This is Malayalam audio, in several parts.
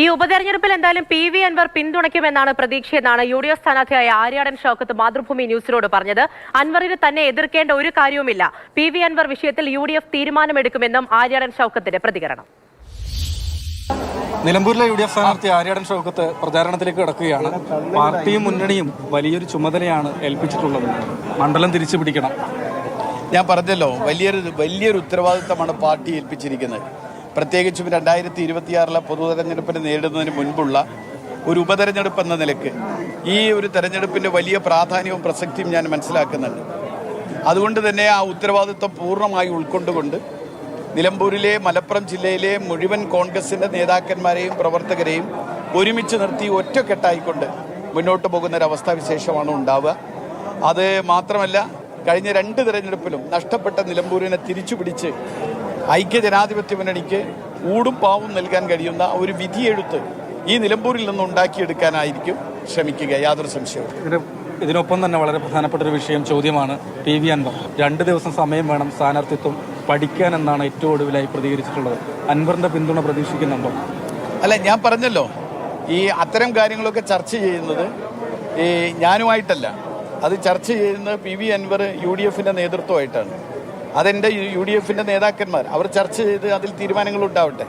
ഈ ഉപതെരഞ്ഞെടുപ്പിൽ എന്തായാലും പി വി അൻവർ പിന്തുണയ്ക്കുമെന്നാണ് പ്രതീക്ഷയെന്നാണ് യു ഡി എഫ് സ്ഥാനാർത്ഥിയായ ആര്യാടൻ ഷൗക്കത്ത് മാതൃഭൂമി ന്യൂസിനോട് പറഞ്ഞത്. അൻവറിന് തന്നെ എതിർക്കേണ്ട ഒരു കാര്യവുമില്ല. പി വി അൻവർ വിഷയത്തിൽ യു ഡി എഫ് തീരുമാനമെടുക്കുമെന്നും ആര്യാടൻ ഷൗക്കത്തിന്റെ പ്രതികരണം. നിലമ്പൂരിലെ യു ഡി എഫ് സ്ഥാനാർത്ഥി ആര്യാടൻ ഷൗക്കത്ത് പ്രചാരണത്തിലേക്ക് കിടക്കുകയാണ്. പാർട്ടിയും മുന്നണിയും വലിയൊരു ചുമതലയാണ് ഏൽപ്പിച്ചിട്ടുള്ളത്. മണ്ഡലം തിരിച്ചു പിടിക്കണം. ഞാൻ പറഞ്ഞല്ലോ വലിയൊരു വലിയൊരു ഉത്തരവാദിത്തമാണ് പാർട്ടി ഏൽപ്പിച്ചിരിക്കുന്നത്. പ്രത്യേകിച്ചും രണ്ടായിരത്തി ഇരുപത്തിയാറിലെ പൊതു തെരഞ്ഞെടുപ്പിന് നേരിടുന്നതിന് മുൻപുള്ള ഒരു ഉപതെരഞ്ഞെടുപ്പ് എന്ന നിലയ്ക്ക് ഈ ഒരു തെരഞ്ഞെടുപ്പിന്റെ വലിയ പ്രാധാന്യവും പ്രസക്തിയും ഞാൻ മനസ്സിലാക്കുന്നുണ്ട്. അതുകൊണ്ട് തന്നെ ആ ഉത്തരവാദിത്വം പൂർണമായി ഉൾക്കൊണ്ടുകൊണ്ട് നിലമ്പൂരിലെ മലപ്പുറം ജില്ലയിലെ മുഴുവൻ കോൺഗ്രസിന്റെ നേതാക്കന്മാരെയും പ്രവർത്തകരെയും ഒരുമിച്ച് നിർത്തി ഒറ്റക്കെട്ടായിക്കൊണ്ട് മുന്നോട്ട് പോകുന്ന ഒരു അവസ്ഥാവിശേഷമാണ് ഉണ്ടാവുക. അത് മാത്രമല്ല കഴിഞ്ഞ രണ്ട് തെരഞ്ഞെടുപ്പിലും നഷ്ടപ്പെട്ട നിലമ്പൂരിനെ തിരിച്ചു പിടിച്ച് ഐക്യ ജനാധിപത്യ മുന്നണിക്ക് ഊടും പാവും നൽകാൻ കഴിയുന്ന ഒരു വിധിയെഴുത്ത് ഈ നിലമ്പൂരിൽ നിന്ന് ഉണ്ടാക്കിയെടുക്കാനായിരിക്കും ശ്രമിക്കുക. യാതൊരു സംശയവും ഇതിന് ഇതിനൊപ്പം തന്നെ വളരെ പ്രധാനപ്പെട്ട ഒരു വിഷയം ചോദ്യമാണ് പി വി അൻവർ. രണ്ട് ദിവസം സമയം വേണം സ്ഥാനാർത്ഥിത്വം പഠിക്കാൻ എന്നാണ് ഏറ്റവും ഒടുവിലായി പ്രതികരിച്ചിട്ടുള്ളത്. അൻവറിന്റെ പിന്തുണ പ്രതീക്ഷിക്കുന്നുണ്ടോ? അല്ല ഞാൻ പറഞ്ഞല്ലോ ഈ അത്തരം കാര്യങ്ങളൊക്കെ ചർച്ച ചെയ്യുന്നത് ഈ ഞാനുമായിട്ടല്ല. അത് ചർച്ച ചെയ്യുന്നത് P V Anvar U D എഫിന്റെ നേതൃത്വമായിട്ടാണ്. അതെന്റെ യു ഡി എഫിന്റെ നേതാക്കന്മാർ. അവർ ചർച്ച ചെയ്ത് അതിൽ തീരുമാനങ്ങൾ ഉണ്ടാവട്ടെ.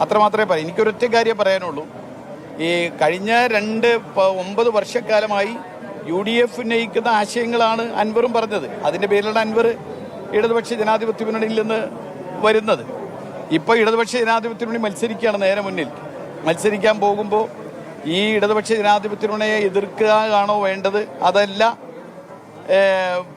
അത്രമാത്രമേ പറയൂ. എനിക്കൊരൊറ്റ കാര്യം പറയാനുള്ളൂ. ഈ കഴിഞ്ഞ രണ്ട് ഒമ്പത് വർഷക്കാലമായി യു ഡി എഫ് ഉന്നയിക്കുന്ന ആശയങ്ങളാണ് അൻവറും പറഞ്ഞത്. അതിന്റെ പേരിലാണ് അൻവർ ഇടതുപക്ഷ ജനാധിപത്യ മുന്നണിയിൽ നിന്ന് വരുന്നത്. ഇപ്പോൾ ഇടതുപക്ഷ ജനാധിപത്യ മുന്നണി മത്സരിക്കുകയാണ് നേരെ മുന്നിൽ. മത്സരിക്കാൻ പോകുമ്പോൾ ഈ ഇടതുപക്ഷ ജനാധിപത്യ മുന്നണിയെ എതിർക്കുകയാണോ വേണ്ടത്? അതല്ല.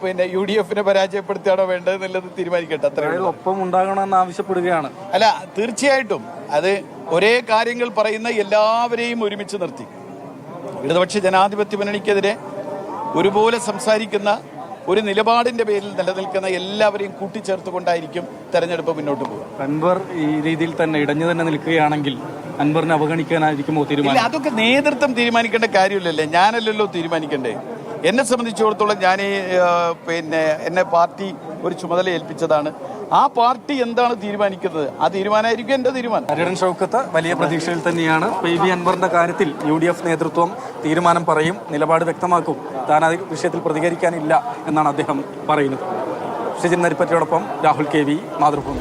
പിന്നെ യു ഡി എഫിനെ പരാജയപ്പെടുത്തുകയാണോ വേണ്ടത് എന്നുള്ളത് തീരുമാനിക്കട്ടെ അത്ര ഒപ്പം ഉണ്ടാകണമെന്ന് ആവശ്യപ്പെടുകയാണ്. അല്ല തീർച്ചയായിട്ടും അത് ഒരേ കാര്യങ്ങൾ പറയുന്ന എല്ലാവരെയും ഒരുമിച്ച് നിർത്തി. ഇടതുപക്ഷ ജനാധിപത്യ മുന്നണിക്കെതിരെ ഒരുപോലെ സംസാരിക്കുന്ന ഒരു നിലപാടിന്റെ പേരിൽ നിലനിൽക്കുന്ന എല്ലാവരെയും കൂട്ടിച്ചേർത്തുകൊണ്ടായിരിക്കും തെരഞ്ഞെടുപ്പ് മുന്നോട്ട് പോകുക. അൻവർ ഈ രീതിയിൽ തന്നെ ഇടഞ്ഞു തന്നെ നിൽക്കുകയാണെങ്കിൽ അൻവറിനെ അവഗണിക്കാനായിരിക്കുമോ തീരുമാനം? അതൊക്കെ നേതൃത്വം തീരുമാനിക്കേണ്ട കാര്യമില്ലല്ലേ? ഞാനല്ലല്ലോ തീരുമാനിക്കണ്ടേ? എന്നെ സംബന്ധിച്ചിടത്തോളം ഞാൻ പിന്നെ എന്നെ പാർട്ടി ഒരു ചുമതല ഏൽപ്പിച്ചതാണ്. ആ പാർട്ടി എന്താണ് തീരുമാനിക്കുന്നത്? ആ തീരുമാനമായിരിക്കും എന്റെ തീരുമാനം. ഹരിടൻ ഷൗക്കത്ത് വലിയ പ്രതീക്ഷയിൽ തന്നെയാണ്. പി. വി. അൻവറിന്റെ കാര്യത്തിൽ യു ഡി എഫ് നേതൃത്വം തീരുമാനം പറയും നിലപാട് വ്യക്തമാക്കും. താൻ ആ വിഷയത്തിൽ പ്രതികരിക്കാനില്ല എന്നാണ് അദ്ദേഹം പറയുന്നത്. ഷിജിൻ നരിപ്പറ്റയോടൊപ്പം രാഹുൽ കെ വി മാതൃഭൂമി.